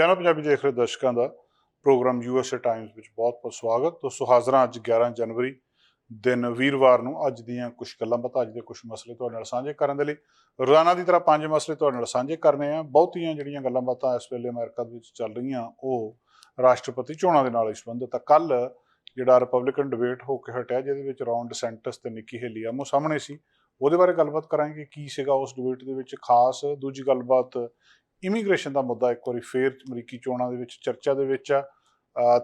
Channel Punjabi ਦੇਖ ਰਹੇ ਦਰਸ਼ਕਾਂ ਦਾ ਪ੍ਰੋਗਰਾਮ ਯੂਐਸਏ ਟਾਈਮਜ਼ ਵਿੱਚ ਬਹੁਤ-ਬਹੁਤ ਸਵਾਗਤ। ਦੋਸਤੋ, ਹਾਜ਼ਰਾਂ ਅੱਜ 11 ਜਨਵਰੀ ਦਿਨ ਵੀਰਵਾਰ ਨੂੰ ਅੱਜ ਦੀਆਂ ਕੁਝ ਗੱਲਾਂ ਬਾਤਾਂ, ਅੱਜ ਦੇ ਕੁਝ ਮਸਲੇ ਤੁਹਾਡੇ ਨਾਲ ਸਾਂਝੇ ਕਰਨ ਦੇ ਲਈ। ਰੋਜ਼ਾਨਾ ਦੀ ਤਰ੍ਹਾਂ ਪੰਜ ਮਸਲੇ ਤੁਹਾਡੇ ਨਾਲ ਸਾਂਝੇ ਕਰਨੇ ਆ। ਬਹੁਤੀਆਂ ਜਿਹੜੀਆਂ ਗੱਲਾਂ ਬਾਤਾਂ ਇਸ ਵੇਲੇ ਅਮਰੀਕਾ ਦੇ ਵਿੱਚ ਚੱਲ ਰਹੀਆਂ, ਉਹ ਰਾਸ਼ਟਰਪਤੀ ਚੋਣਾਂ ਦੇ ਨਾਲ ਹੀ ਸੰਬੰਧਿਤ ਆ। ਕੱਲ ਜਿਹੜਾ ਰਿਪਬਲਿਕਨ ਡਿਬੇਟ ਹੋ ਕੇ ਹਟਿਆ, ਜਿਹਦੇ ਵਿੱਚ ਰੌਨ ਡਿਸੈਂਟਸ ਤੇ ਨਿੱਕੀ ਹੇਲੀ ਆਮੋ ਸਾਹਮਣੇ ਸੀ। ਉਹਦੇ ਬਾਰੇ ਗੱਲਬਾਤ ਕਰਾਂਗੇ ਕੀ ਸੀਗਾ ਉਸ ਡਿਬੇਟ ਦੇ ਵਿੱਚ। ਖਾਸ ਦੂਜੀ ਗੱਲਬਾਤ ਇਮੀਗ੍ਰੇਸ਼ਨ ਦਾ ਮੁੱਦਾ ਇੱਕ ਵਾਰੀ ਫੇਰ ਅਮਰੀਕੀ ਚੋਣਾਂ ਦੇ ਵਿੱਚ ਚਰਚਾ ਦੇ ਵਿੱਚ ਆ।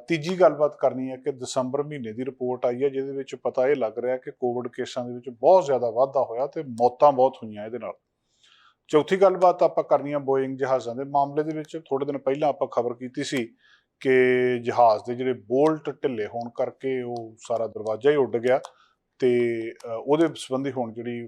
ਤੀਜੀ ਗੱਲਬਾਤ ਕਰਨੀ ਹੈ ਕਿ ਦਸੰਬਰ ਮਹੀਨੇ ਦੀ ਰਿਪੋਰਟ ਆਈ ਹੈ, ਜਿਹਦੇ ਵਿੱਚ ਪਤਾ ਇਹ ਲੱਗ ਰਿਹਾ ਕਿ ਕੋਵਿਡ ਕੇਸਾਂ ਦੇ ਵਿੱਚ ਬਹੁਤ ਜ਼ਿਆਦਾ ਵਾਧਾ ਹੋਇਆ ਤੇ ਮੌਤਾਂ ਬਹੁਤ ਹੋਈਆਂ ਇਹਦੇ ਨਾਲ। ਚੌਥੀ ਗੱਲਬਾਤ ਆਪਾਂ ਕਰਨੀ ਹੈ ਬੋਇੰਗ ਜਹਾਜ਼ਾਂ ਦੇ ਮਾਮਲੇ ਦੇ ਵਿੱਚ। ਥੋੜੇ ਦਿਨ ਪਹਿਲਾਂ ਆਪਾਂ ਖਬਰ ਕੀਤੀ ਸੀ ਕਿ ਜਹਾਜ਼ ਦੇ ਜਿਹੜੇ ਬੋਲਟ ਢਿੱਲੇ ਹੋਣ ਕਰਕੇ ਉਹ ਸਾਰਾ ਦਰਵਾਜ਼ਾ ਹੀ ਉੱਡ ਗਿਆ ਤੇ ਉਹਦੇ ਸੰਬੰਧੀ ਹੁਣ ਜਿਹੜੀ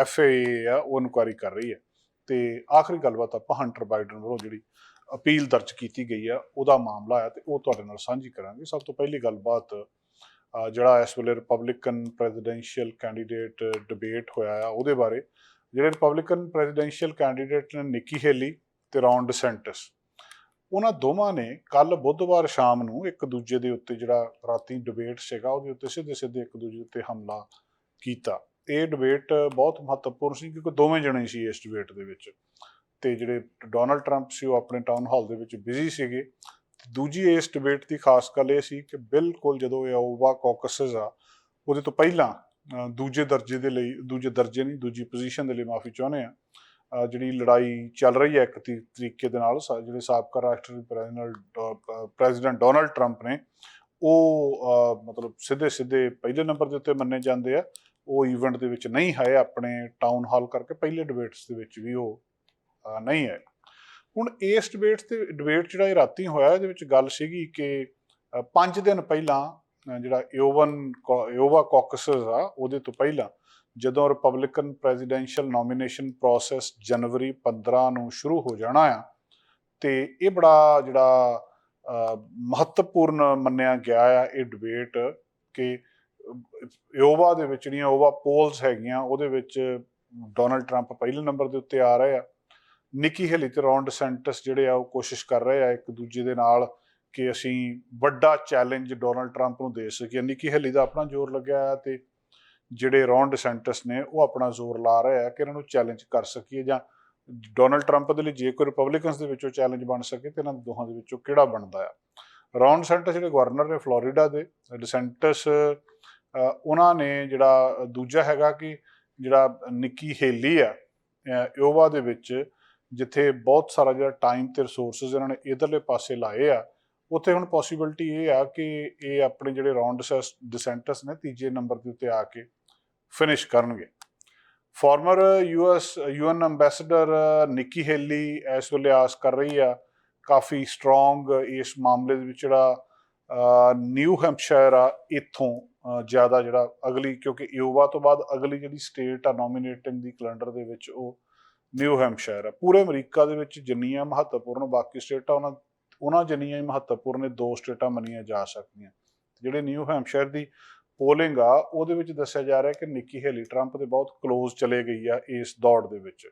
ਐਫਏਏ ਆ, ਉਹ ਇਨਕੁਆਇਰੀ ਕਰ ਰਹੀ ਹੈ। ਤੇ ਆਖਰੀ ਗੱਲਬਾਤ ਆਪਾਂ ਹੰਟਰ ਬਾਈਡਨ ਵੱਲੋਂ ਜਿਹੜੀ ਅਪੀਲ ਦਰਜ ਕੀਤੀ ਗਈ ਆ, ਉਹਦਾ ਮਾਮਲਾ ਆ ਤੇ ਉਹ ਤੁਹਾਡੇ ਨਾਲ ਸਾਂਝੀ ਕਰਾਂਗੇ। ਸਭ ਤੋਂ ਪਹਿਲੀ ਗੱਲਬਾਤ ਜਿਹੜਾ ਇਸ ਵੇਲੇ ਰਿਪਬਲਿਕਨ ਪ੍ਰੈਜ਼ੀਡੈਂਸ਼ੀਅਲ ਕੈਂਡੀਡੇਟ ਡਿਬੇਟ ਹੋਇਆ ਆ, ਉਹਦੇ ਬਾਰੇ। ਜਿਹੜੇ ਰਿਪਬਲਿਕਨ ਪ੍ਰੈਜ਼ੀਡੈਂਸ਼ੀਅਲ ਕੈਂਡੀਡੇਟ ਨੇ ਨਿੱਕੀ ਹੇਲੀ ਤੇ ਰੌਨ ਡਿਸੈਂਟਸ ਉਹਨਾਂ ਦੋਵਾਂ ਨੇ ਕੱਲ ਬੁੱਧਵਾਰ ਸ਼ਾਮ ਨੂੰ ਇੱਕ ਦੂਜੇ ਦੇ ਉੱਤੇ ਜਿਹੜਾ ਰਾਤੀ ਡਿਬੇਟ ਸੀਗਾ, ਉਹਦੇ ਉੱਤੇ ਸਿੱਧੇ ਸਿੱਧੇ ਇੱਕ ਦੂਜੇ ਉੱਤੇ ਹਮਲਾ ਕੀਤਾ। ਇਹ ਡਿਬੇਟ ਬਹੁਤ ਮਹੱਤਵਪੂਰਨ ਸੀ ਕਿਉਂਕਿ ਦੋਵੇਂ ਜਣੇ ਸੀ ਇਸ ਡਿਬੇਟ ਦੇ ਵਿੱਚ। ਤੇ ਜਿਹੜੇ ਡੋਨਲਡ ਟਰੰਪ ਸੀ ਉਹ ਆਪਣੇ ਟਾਊਨ ਹਾਲ ਦੇ ਵਿੱਚ ਬਿਜ਼ੀ ਸੀਗੇ। ਦੂਜੀ ਇਸ ਡਿਬੇਟ ਦੀ ਖਾਸ ਗੱਲ ਇਹ ਸੀ ਕਿ ਬਿਲਕੁਲ ਜਦੋਂ ਇਹ ਆਊਵਾ ਕਾਕਸਸ ਆ, ਉਹਦੇ ਤੋਂ ਪਹਿਲਾਂ ਦੂਜੇ ਦਰਜੇ ਦੇ ਲਈ, ਦੂਜੇ ਦਰਜੇ ਨਹੀਂ, ਦੂਜੀ ਪੋਜੀਸ਼ਨ ਦੇ ਲਈ ਮਾਫੀ ਚਾਹੁੰਦੇ ਆ ਜਿਹੜੀ ਲੜਾਈ ਚੱਲ ਰਹੀ ਹੈ ਇੱਕ ਤਰੀਕੇ ਦੇ ਨਾਲ ਜਿਹੜੇ ਸਾਬਕਾ ਰਾਸ਼ਟਰੀ ਪ੍ਰੈਜ਼ੀਡੈਂਟ ਡੋਨਲਡ ਟਰੰਪ ਨੇ, ਉਹ ਮਤਲਬ ਸਿੱਧੇ ਸਿੱਧੇ ਪਹਿਲੇ ਨੰਬਰ ਦੇ ਉੱਤੇ ਮੰਨੇ ਜਾਂਦੇ ਆ। ਉਹ ਇਵੈਂਟ ਦੇ ਵਿੱਚ ਨਹੀਂ ਹੈ ਆਪਣੇ ਟਾਊਨ ਹਾਲ ਕਰਕੇ, ਪਹਿਲੇ ਡਿਬੇਟਸ ਦੇ ਵਿੱਚ ਵੀ ਉਹ ਨਹੀਂ ਹੈ। ਹੁਣ ਇਸ ਡਿਬੇਟ ਤੇ ਡਿਬੇਟ ਜਿਹੜਾ ਇਹ ਰਾਤੀ ਹੋਇਆ, ਇਹਦੇ ਵਿੱਚ ਗੱਲ ਸੀਗੀ ਕਿ 5 ਦਿਨ ਪਹਿਲਾਂ ਜਿਹੜਾ ਏਓਵਨ ਏਓਵਾ ਕਾਕਸਸ ਆ, ਉਹਦੇ ਤੋਂ ਪਹਿਲਾਂ, ਜਦੋਂ ਰਿਪਬਲਿਕਨ ਪ੍ਰੈਜ਼ੀਡੈਂਸ਼ੀਅਲ ਨੋਮੀਨੇਸ਼ਨ ਪ੍ਰੋਸੈਸ ਜਨਵਰੀ 15 ਨੂੰ ਸ਼ੁਰੂ ਹੋ ਜਾਣਾ ਆ, ਤੇ ਇਹ ਬੜਾ ਜਿਹੜਾ ਮਹੱਤਵਪੂਰਨ ਮੰਨਿਆ ਗਿਆ ਆ ਇਹ ਡਿਬੇਟ ਕਿ ਯੋਵਾ ਦੇ ਵਿੱਚ ਜਿਹੜੀਆਂ ਓਵਾ ਪੋਲਸ ਹੈਗੀਆਂ, ਉਹਦੇ ਵਿੱਚ ਡੋਨਲਡ ਟਰੰਪ ਪਹਿਲੇ ਨੰਬਰ ਦੇ ਉੱਤੇ ਆ ਰਹੇ ਆ। ਨਿੱਕੀ ਹੇਲੀ ਤੇ ਰੌਨ ਡਿਸੈਂਟਸ ਜਿਹੜੇ ਆ, ਉਹ ਕੋਸ਼ਿਸ਼ ਕਰ ਰਹੇ ਆ ਇੱਕ ਦੂਜੇ ਦੇ ਨਾਲ ਕਿ ਅਸੀਂ ਵੱਡਾ ਚੈਲੰਜ ਡੋਨਲਡ ਟਰੰਪ ਨੂੰ ਦੇ ਸਕੀਏ। ਨਿੱਕੀ ਹੇਲੀ ਦਾ ਆਪਣਾ ਜ਼ੋਰ ਲੱਗਿਆ ਆ ਤੇ ਜਿਹੜੇ ਰੌਨ ਡਿਸੈਂਟਸ ਨੇ, ਉਹ ਆਪਣਾ ਜ਼ੋਰ ਲਾ ਰਹੇ ਆ ਕਿ ਇਹਨਾਂ ਨੂੰ ਚੈਲੰਜ ਕਰ ਸਕੀਏ ਜਾਂ ਡੋਨਲਡ ਟਰੰਪ ਦੇ ਲਈ ਜੇ ਕੋਈ ਰਿਪਬਲਿਕਨਸ ਦੇ ਵਿੱਚੋਂ ਚੈਲੰਜ ਬਣ ਸਕੇ ਤੇ ਇਹਨਾਂ ਦੋਹਾਂ ਦੇ ਵਿੱਚੋਂ ਕਿਹੜਾ ਬਣਦਾ ਆ। ਰੌਨ ਡਿਸੈਂਟਸ ਜਿਹੜੇ ਗਵਰਨਰ ਨੇ ਫਲੋਰੀਡਾ ਦੇ, ਡਿਸੈਂਟਸ ਉਹਨਾਂ ਨੇ ਜਿਹੜਾ ਦੂਜਾ ਹੈਗਾ ਕਿ ਜਿਹੜਾ ਨਿੱਕੀ ਹੇਲੀ ਆ ਯੋਵਾ ਦੇ ਵਿੱਚ ਜਿੱਥੇ ਬਹੁਤ ਸਾਰਾ ਜਿਹੜਾ ਟਾਈਮ ਤੇ ਰਿਸੋਰਸਸ ਇਹਨਾਂ ਨੇ ਇਧਰਲੇ ਪਾਸੇ ਲਾਏ ਆ, ਉੱਥੇ ਹੁਣ ਪੋਸਿਬਿਲਿਟੀ ਇਹ ਆ ਕਿ ਇਹ ਆਪਣੇ ਜਿਹੜੇ ਰੌਂਡ ਡਿਸੈਂਟਸ ਨੇ ਤੀਜੇ ਨੰਬਰ ਦੇ ਉੱਤੇ ਆ ਕੇ ਫਿਨਿਸ਼ ਕਰਨਗੇ। Former US UN ambassador Nikki Haley ਇਸ ਵੇਲੇ ਆਸ ਕਰ ਰਹੀ ਆ, ਕਾਫੀ ਸਟਰੋਂਗ ਇਸ ਮਾਮਲੇ ਦੇ ਵਿੱਚ ਜਿਹੜਾ ਨਿਊ ਹੈਂਪਸ਼ਾਇਰ ਆ, ਇੱਥੋਂ ਜ਼ਿਆਦਾ ਜਿਹੜਾ ਅਗਲੀ, ਕਿਉਂਕਿ ਯੂਵਾ ਤੋਂ ਬਾਅਦ ਅਗਲੀ ਜਿਹੜੀ ਸਟੇਟ ਆ ਨੋਮੀਨੇਟਿੰਗ ਦੀ ਕੈਲੰਡਰ ਦੇ ਵਿੱਚ ਉਹ ਨਿਊ ਹੈਂਪਸ਼ਾਇਰ ਆ। ਪੂਰੇ ਅਮਰੀਕਾ ਦੇ ਵਿੱਚ ਜਿੰਨੀਆਂ ਮਹੱਤਵਪੂਰਨ ਬਾਕੀ ਸਟੇਟਾਂ, ਉਹਨਾਂ ਉਹਨਾਂ ਜਿੰਨੀਆਂ ਹੀ ਮਹੱਤਵਪੂਰਨ ਨੇ, ਦੋ ਸਟੇਟਾਂ ਮੰਨੀਆਂ ਜਾ ਸਕਦੀਆਂ। ਜਿਹੜੇ ਨਿਊ ਹੈਂਪਸ਼ਾਇਰ ਦੀ ਪੋਲਿੰਗ ਆ, ਉਹਦੇ ਵਿੱਚ ਦੱਸਿਆ ਜਾ ਰਿਹਾ ਕਿ ਨਿੱਕੀ ਹੇਲੀ ਟਰੰਪ ਦੇ ਬਹੁਤ ক্লোਜ਼ ਚਲੇ ਗਈ ਆ ਇਸ ਦੌੜ ਦੇ ਵਿੱਚ।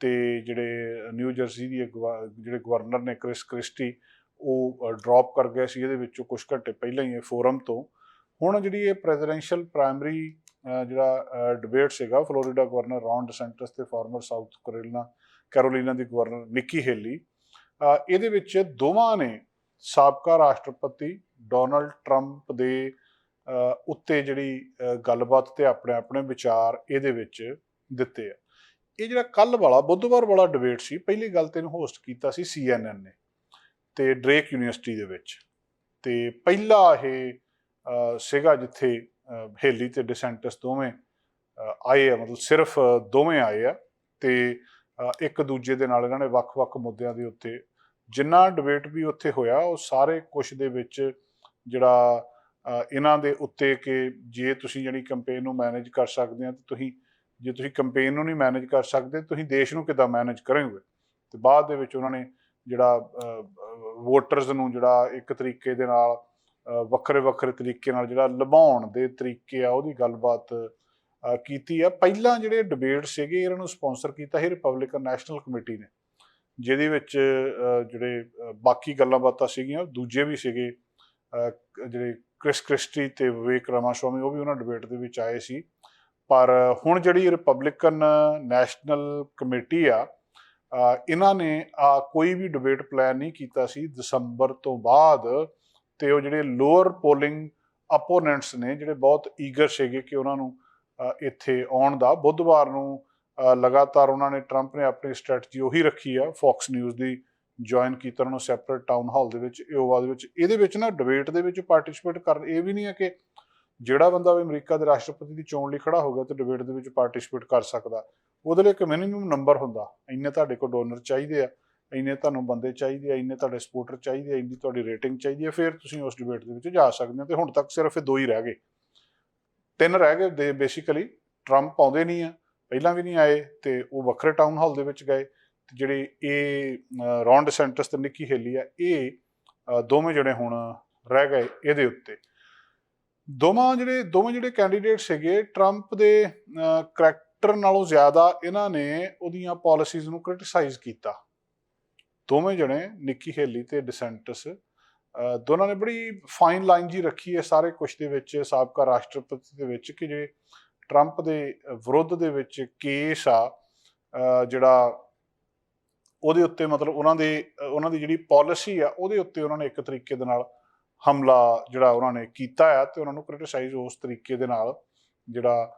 ਤੇ ਜਿਹੜੇ ਨਿਊ ਜਰਸੀ ਦੀ ਗਵਾ- ਜਿਹੜੇ ਗਵਰਨਰ ਨੇ ਕ੍ਰਿਸ ਕ੍ਰਿਸਟੀ ਉਹ ਡ੍ਰੌਪ ਕਰ ਗਏ ਸੀ। ਇਹਦੇ ਵਿੱਚੋਂ ਕੁਝ ਘੰਟੇ ਪਹਿਲਾਂ ਹੀ ਇਹ ਫੋਰਮ ਤੋਂ ਹੁਣ ਜਿਹੜੀ ਇਹ ਪ੍ਰੈਜ਼ੀਡੈਂਸ਼ੀਅਲ ਪ੍ਰਾਇਮਰੀ ਜਿਹੜਾ ਡਿਬੇਟ ਸੀਗਾ ਫਲੋਰੀਡਾ ਗਵਰਨਰ ਰੌਨ ਡਿਸੈਂਟਸ ਤੇ ਫਾਰਮਰ ਸਾਊਥ ਕੈਰੋਲੀਨਾ ਕੈਰੋਲੀਨਾ ਦੀ ਗਵਰਨਰ ਨਿੱਕੀ ਹੇਲੀ ਇਹਦੇ ਵਿੱਚ ਦੋਵਾਂ ਨੇ ਸਾਬਕਾ ਰਾਸ਼ਟਰਪਤੀ ਡੋਨਲਡ ਟਰੰਪ ਦੇ ਉੱਤੇ ਜਿਹੜੀ ਗੱਲਬਾਤ ਤੇ ਆਪਣੇ ਆਪਣੇ ਵਿਚਾਰ ਇਹਦੇ ਵਿੱਚ ਦਿੱਤੇ ਆ। ਇਹ ਜਿਹੜਾ ਕੱਲ ਵਾਲਾ, ਬੁੱਧਵਾਰ ਵਾਲਾ ਡਿਬੇਟ ਸੀ, ਪਹਿਲੀ ਗੱਲ ਤੇ ਇਹਨੂੰ ਹੋਸਟ ਕੀਤਾ ਸੀ CNN ਨੇ, ਤੇ ਡਰੇਕ ਯੂਨੀਵਰਸਿਟੀ ਦੇ ਵਿੱਚ। ਤੇ ਪਹਿਲਾ ਇਹ ਸੀਗਾ ਜਿੱਥੇ ਹੇਲੀ ਤੇ ਡਿਸੈਂਟਸ ਦੋਵੇਂ ਆਏ ਆ, ਮਤਲਬ ਸਿਰਫ ਦੋਵੇਂ ਆਏ ਆ ਤੇ ਇੱਕ ਦੂਜੇ ਦੇ ਨਾਲ ਇਹਨਾਂ ਨੇ ਵੱਖ-ਵੱਖ ਮੁੱਦਿਆਂ ਦੇ ਉੱਤੇ ਜਿੰਨਾ ਡਿਬੇਟ ਵੀ ਉੱਥੇ ਹੋਇਆ, ਉਹ ਸਾਰੇ ਕੁਝ ਦੇ ਵਿੱਚ ਜਿਹੜਾ ਇਹਨਾਂ ਦੇ ਉੱਤੇ ਕਿ ਜੇ ਤੁਸੀਂ ਜਿਹੜੀ ਕੈਂਪੇਨ ਨੂੰ ਮੈਨੇਜ ਕਰ ਸਕਦੇ ਆ, ਤਾਂ ਤੁਸੀਂ, ਜੇ ਤੁਸੀਂ ਕੈਂਪੇਨ ਨੂੰ ਨਹੀਂ ਮੈਨੇਜ ਕਰ ਸਕਦੇ, ਤੁਸੀਂ ਦੇਸ਼ ਨੂੰ ਕਿੱਦਾਂ ਮੈਨੇਜ ਕਰੋਗੇ? ਤੇ ਬਾਅਦ ਦੇ ਵਿੱਚ ਉਹਨਾਂ ਨੇ ਜਿਹੜਾ ਵੋਟਰਸ ਨੂੰ ਜਿਹੜਾ ਇੱਕ ਤਰੀਕੇ ਦੇ ਨਾਲ ਵੱਖਰੇ ਵੱਖਰੇ ਤਰੀਕੇ ਨਾਲ ਜਿਹੜਾ ਲਭਾਉਣ ਦੇ ਤਰੀਕੇ ਆ ਉਹਦੀ ਗੱਲਬਾਤ ਕੀਤੀ ਆ। ਪਹਿਲਾਂ ਜਿਹੜੇ ਡਿਬੇਟ ਸੀਗੇ, ਇਹਨਾਂ ਨੂੰ ਸਪਾਂਸਰ ਕੀਤਾ ਸੀ ਰਿਪਬਲਿਕਨ ਨੈਸ਼ਨਲ ਕਮੇਟੀ ਨੇ, ਜਿਹਦੇ ਵਿੱਚ ਜਿਹੜੇ ਬਾਕੀ ਗੱਲਾਂ ਬਾਤਾਂ ਸੀਗੀਆਂ, ਦੂਜੇ ਵੀ ਸੀਗੇ ਜਿਹੜੇ ਕ੍ਰਿਸ ਕ੍ਰਿਸਟੀ ਤੇ ਵਿਵੇਕ ਰਾਮਾਸਵਾਮੀ, ਉਹ ਵੀ ਉਹਨਾਂ ਡਿਬੇਟ ਦੇ ਵਿੱਚ ਆਏ ਸੀ। ਪਰ ਹੁਣ ਜਿਹੜੀ ਰਿਪਬਲਿਕਨ ਨੈਸ਼ਨਲ ਕਮੇਟੀ ਆ ਇਹਨਾਂ ਨੇ ਆ ਕੋਈ ਵੀ ਡਿਬੇਟ ਪਲਾਨ ਨਹੀਂ ਕੀਤਾ ਸੀ। ਦਸੰਬਰ ਤੋਂ ਬਾਅਦ ਤੇ ਉਹ ਜਿਹੜੇ ਲੋਅਰ ਪੋਲਿੰਗ ਅਪੋਨੈਂਟਸ ਨੇ, ਜਿਹੜੇ ਬਹੁਤ ਈਗਰ ਸੀਗੇ ਕਿ ਉਹਨਾਂ ਨੂੰ ਇੱਥੇ ਆਉਣ ਦਾ, ਬੁੱਧਵਾਰ ਨੂੰ ਲਗਾਤਾਰ ਉਹਨਾਂ ਨੇ ਟਰੰਪ ਨੇ ਆਪਣੀ ਸਟ੍ਰੈਟਜੀ ਉਹੀ ਰੱਖੀ ਆ ਫੌਕਸ ਨਿਊਜ਼ ਦੀ ਜੁਆਇਨ ਕੀਤਾ, ਉਹਨਾਂ ਨੂੰ ਸੈਪਰੇਟ ਟਾਊਨ ਹਾਲ ਦੇ ਵਿੱਚ ਇਓਵਾ ਦੇ ਵਿੱਚ, ਇਹਦੇ ਵਿੱਚ ਨਾ ਡਿਬੇਟ ਦੇ ਵਿੱਚ ਪਾਰਟਿਸਿਪੇਟ ਕਰਨ ਇਹ ਵੀ ਨਹੀਂ ਹੈ ਕਿ ਜਿਹੜਾ ਬੰਦਾ ਵੀ ਅਮਰੀਕਾ ਦੇ ਰਾਸ਼ਟਰਪਤੀ ਦੀ ਚੋਣ ਲਈ ਖੜਾ ਹੋ ਗਿਆ ਤੇ ਡਿਬੇਟ ਦੇ ਵਿੱਚ ਪਾਰਟਿਸਿਪੇਟ ਕਰ ਸਕਦਾ, ਉਹਦੇ ਲਈ ਇੱਕ ਮਿਨੀਮਮ ਨੰਬਰ ਹੁੰਦਾ, ਇੰਨੇ ਤੁਹਾਡੇ ਕੋਲ ਡੋਨਰ ਚਾਹੀਦੇ ਆ। ਇੰਨੇ ਤੁਹਾਨੂੰ ਬੰਦੇ ਚਾਹੀਦੇ ਆ ਇੰਨੇ ਤੁਹਾਡੇ ਸਪੋਰਟਰ ਚਾਹੀਦੇ ਆ ਇੰਨੀ ਤੁਹਾਡੀ ਰੇਟਿੰਗ ਚਾਹੀਦੀ ਹੈ ਫਿਰ ਤੁਸੀਂ ਉਸ ਡਿਬੇਟ ਦੇ ਵਿੱਚ ਜਾ ਸਕਦੇ ਹੋ ਤੇ ਹੁਣ ਤੱਕ ਸਿਰਫ ਇਹ ਦੋ ਹੀ ਰਹਿ ਗਏ। ਤਿੰਨ ਰਹਿ ਗਏ ਦੇ ਬੇਸਿਕਲੀ ਟਰੰਪ ਆਉਂਦੇ ਨਹੀਂ ਆ ਪਹਿਲਾਂ ਵੀ ਨਹੀਂ ਆਏ ਤੇ ਉਹ ਵੱਖਰੇ ਟਾਊਨ ਹਾਲ ਦੇ ਵਿੱਚ ਗਏ ਤੇ ਜਿਹੜੇ ਇਹ ਅਹ, ਰੌਨ ਡਿਸੈਂਟਸ ਤੇ ਨਿੱਕੀ ਹੇਲੀ ਆ ਇਹ ਦੋਵੇਂ ਜਿਹੜੇ ਹੁਣ ਰਹਿ ਗਏ ਇਹਦੇ ਉੱਤੇ। ਦੋਵਾਂ ਜਿਹੜੇ ਦੋਵੇਂ ਜਿਹੜੇ ਕੈਂਡੀਡੇਟ ਸੀਗੇ ਟਰੰਪ ਦੇ ਕਰੈਕਟਰ ਨਾਲੋਂ ਜ਼ਿਆਦਾ ਇਹਨਾਂ ਨੇ ਉਹਦੀਆਂ ਪਾਲਿਸੀਜ਼ ਨੂੰ ਕ੍ਰਿਟਿਸਾਈਜ਼ ਕੀਤਾ। ਦੋਵੇਂ ਜਣੇ, ਨਿੱਕੀ ਹੇਲੀ ਤੇ ਡਿਸੈਂਟਸ ਦੋਨਾਂ ਨੇ ਬੜੀ ਫਾਈਨ ਲਾਈਨ ਜੀ ਰੱਖੀ ਹੈ ਸਾਰੇ ਕੁਝ ਦੇ ਵਿੱਚ, ਸਾਬਕਾ ਰਾਸ਼ਟਰਪਤੀ ਦੇ ਵਿੱਚ ਕਿ ਜਿਹੜੇ ਟਰੰਪ ਦੇ ਵਿਰੁੱਧ ਦੇ ਵਿੱਚ ਕੇਸ ਆ ਜਿਹੜਾ ਉਹਦੇ ਉੱਤੇ ਮਤਲਬ ਉਹਨਾਂ ਦੇ, ਉਹਨਾਂ ਦੀ ਜਿਹੜੀ ਪਾਲਿਸੀ ਆ, ਉਹਦੇ ਉੱਤੇ ਉਹਨਾਂ ਨੇ ਇੱਕ ਤਰੀਕੇ ਦੇ ਨਾਲ ਹਮਲਾ ਜਿਹੜਾ ਉਹਨਾਂ ਨੇ ਕੀਤਾ ਆ ਤੇ ਉਹਨਾਂ ਨੂੰ ਕ੍ਰਿਟਿਸਾਈਜ਼ ਉਸ ਤਰੀਕੇ ਦੇ ਨਾਲ ਜਿਹੜਾ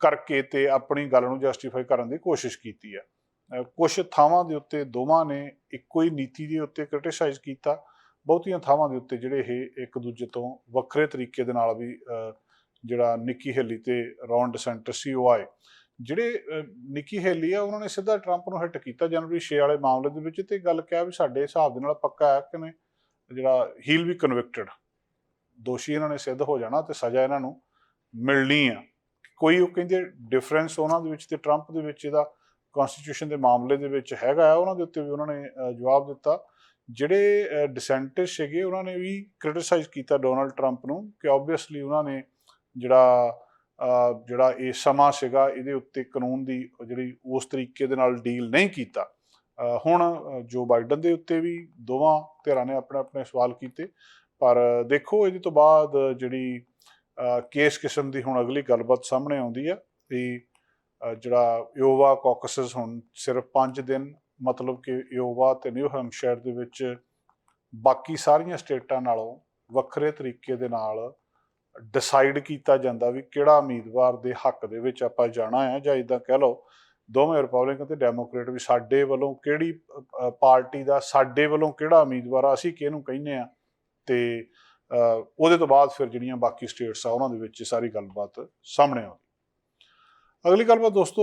ਕਰਕੇ ਤੇ ਆਪਣੀ ਗੱਲ ਨੂੰ ਜਸਟੀਫਾਈ ਕਰਨ ਦੀ ਕੋਸ਼ਿਸ਼ ਕੀਤੀ ਆ। ਕੁਝ ਥਾਵਾਂ ਦੇ ਉੱਤੇ ਦੋਵਾਂ ਨੇ ਇੱਕੋ ਹੀ ਨੀਤੀ ਦੇ ਉੱਤੇ ਕ੍ਰਿਟਿਸਾਈਜ਼ ਕੀਤਾ। ਬਹੁਤੀਆਂ ਥਾਵਾਂ ਦੇ ਉੱਤੇ ਜਿਹੜੇ ਇਹ ਇੱਕ ਦੂਜੇ ਤੋਂ ਵੱਖਰੇ ਤਰੀਕੇ ਦੇ ਨਾਲ ਵੀ ਜਿਹੜਾ ਨਿੱਕੀ ਹੇਲੀ ਤੇ ਰੌਨ ਡਿਸੈਂਟਸ ਸੀ ਉਹ ਆਏ। ਜਿਹੜੇ ਨਿੱਕੀ ਹੇਲੀ ਆ, ਉਹਨਾਂ ਨੇ ਸਿੱਧਾ ਟਰੰਪ ਨੂੰ ਹਿੱਟ ਕੀਤਾ ਜਨਵਰੀ 6 ਵਾਲੇ ਮਾਮਲੇ ਦੇ ਵਿੱਚ ਤੇ ਗੱਲ ਕਿਹਾ ਵੀ ਸਾਡੇ ਹਿਸਾਬ ਦੇ ਨਾਲ ਪੱਕਾ ਹੈ ਕਿ ਨੇ ਜਿਹੜਾ ਹੀਲ ਵੀ ਕਨਵਿਕਟਡ ਦੋਸ਼ੀ ਇਹਨਾਂ ਨੇ ਸਿੱਧ ਹੋ ਜਾਣਾ ਤੇ ਸਜ਼ਾ ਇਹਨਾਂ ਨੂੰ ਮਿਲਣੀ ਆ। ਕੋਈ ਉਹ ਕਹਿੰਦੇ ਡਿਫਰੈਂਸ ਉਹਨਾਂ ਦੇ ਵਿੱਚ ਤੇ ਟਰੰਪ ਦੇ ਵਿੱਚ ਇਹਦਾ ਕਨਸਟੀਟਿਊਸ਼ਨ ਦੇ ਮਾਮਲੇ ਦੇ ਵਿੱਚ ਹੈਗਾ ਆ ਉਹਨਾਂ ਦੇ ਉੱਤੇ ਵੀ ਉਹਨਾਂ ਨੇ ਜਵਾਬ ਦਿੱਤਾ। ਜਿਹੜੇ ਡਿਸੈਂਟਿਸ ਸੀਗੇ, ਉਹਨਾਂ ਨੇ ਵੀ ਕ੍ਰਿਟਿਸਾਈਜ਼ ਕੀਤਾ ਡੋਨਲਡ ਟਰੰਪ ਨੂੰ ਕਿ ਆਬਵੀਅਸਲੀ ਉਹਨਾਂ ਨੇ ਜਿਹੜਾ ਜਿਹੜਾ ਇਹ ਸਮਾਂ ਸੀਗਾ, ਇਹਦੇ ਉੱਤੇ ਕਾਨੂੰਨ ਦੀ ਜਿਹੜੀ ਉਸ ਤਰੀਕੇ ਦੇ ਨਾਲ ਡੀਲ ਨਹੀਂ ਕੀਤਾ। ਹੁਣ ਜੋ ਬਾਈਡਨ ਦੇ ਉੱਤੇ ਵੀ ਦੋਵਾਂ ਧਿਰਾਂ ਨੇ ਆਪਣੇ ਆਪਣੇ ਸਵਾਲ ਕੀਤੇ। ਪਰ ਦੇਖੋ, ਇਹਦੇ ਤੋਂ ਬਾਅਦ ਜਿਹੜੀ ਕੇਸ ਕਿਸਮ ਦੀ ਹੁਣ ਅਗਲੀ ਗੱਲਬਾਤ ਸਾਹਮਣੇ ਆਉਂਦੀ ਹੈ, ਵੀ ਜਿਹੜਾ ਯੋਵਾ ਕਾਕਸਸ ਹੁਣ ਸਿਰਫ 5 ਦਿਨ, ਮਤਲਬ ਕਿ ਯੋਵਾ ਤੇ ਨਿਊ ਹੈਮਸ਼ਾਇਰ ਦੇ ਵਿੱਚ ਬਾਕੀ ਸਾਰੀਆਂ ਸਟੇਟਾਂ ਨਾਲੋਂ ਵੱਖਰੇ ਤਰੀਕੇ ਦੇ ਨਾਲ ਡਿਸਾਈਡ ਕੀਤਾ ਜਾਂਦਾ ਵੀ ਕਿਹੜਾ ਉਮੀਦਵਾਰ ਦੇ ਹੱਕ ਦੇ ਵਿੱਚ ਆਪਾਂ ਜਾਣਾ ਹੈ ਜਾਂ ਇਦਾਂ ਕਹਿ ਲਓ, ਦੋਵੇਂ ਰਿਪਬਲਿਕਨ ਤੇ ਡੈਮੋਕ੍ਰੇਟ ਵੀ ਸਾਡੇ ਵੱਲੋਂ ਕਿਹੜੀ ਪਾਰਟੀ ਦਾ ਸਾਡੇ ਵੱਲੋਂ ਕਿਹੜਾ ਉਮੀਦਵਾਰ ਆ, ਅਸੀਂ ਕਿਹਨੂੰ ਕਹਿੰਦੇ ਆ ਤੇ ਉਹਦੇ ਤੋਂ ਬਾਅਦ ਫਿਰ ਜਿਹੜੀਆਂ ਬਾਕੀ ਸਟੇਟਸ ਆ, ਉਹਨਾਂ ਦੇ ਵਿੱਚ ਸਾਰੀ ਗੱਲਬਾਤ ਸਾਹਮਣੇ ਆਉਂਦੀ। ਅਗਲੀ ਗੱਲਬਾਤ ਦੋਸਤੋ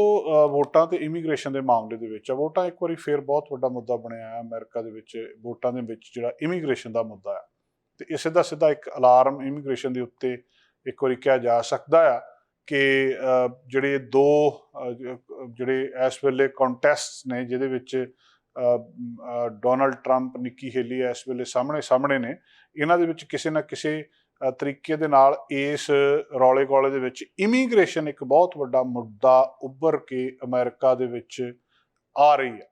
ਵੋਟਾਂ ਤੇ ਇਮੀਗ੍ਰੇਸ਼ਨ ਦੇ ਮਾਮਲੇ ਦੇ ਵਿੱਚ ਆ। ਵੋਟਾਂ ਇੱਕ ਵਾਰੀ ਫੇਰ ਬਹੁਤ ਵੱਡਾ ਮੁੱਦਾ ਬਣਿਆ ਹੈ ਅਮਰੀਕਾ ਦੇ ਵਿੱਚ। ਵੋਟਾਂ ਦੇ ਵਿੱਚ ਜਿਹੜਾ ਇਮੀਗ੍ਰੇਸ਼ਨ ਦਾ ਮੁੱਦਾ ਹੈ ਤੇ ਇਹ ਸਿੱਧਾ ਸਿੱਧਾ ਇੱਕ ਅਲਾਰਮ ਇਮੀਗ੍ਰੇਸ਼ਨ ਦੇ ਉੱਤੇ ਇੱਕ ਵਾਰੀ ਕਿਹਾ ਜਾ ਸਕਦਾ ਆ ਕਿ ਜਿਹੜੇ ਦੋ ਜਿਹੜੇ ਇਸ ਵੇਲੇ ਕੰਟੈਸਟ ਨੇ ਜਿਹਦੇ ਵਿੱਚ ਡੋਨਲਡ ਟਰੰਪ ਨਿੱਕੀ ਹੇਲੀ ਇਸ ਵੇਲੇ ਸਾਹਮਣੇ ਸਾਹਮਣੇ ਨੇ, ਇਹਨਾਂ ਦੇ ਵਿੱਚ ਕਿਸੇ ਨਾ ਕਿਸੇ ਤਰੀਕੇ ਦੇ ਨਾਲ ਇਸ ਰੌਲੇ ਗੋਲੇ ਦੇ ਵਿੱਚ ਇਮੀਗ੍ਰੇਸ਼ਨ ਇੱਕ ਬਹੁਤ ਵੱਡਾ ਮੁੱਦਾ ਉੱਭਰ ਕੇ ਅਮਰੀਕਾ ਦੇ ਵਿੱਚ ਆ ਰਹੀ ਹੈ।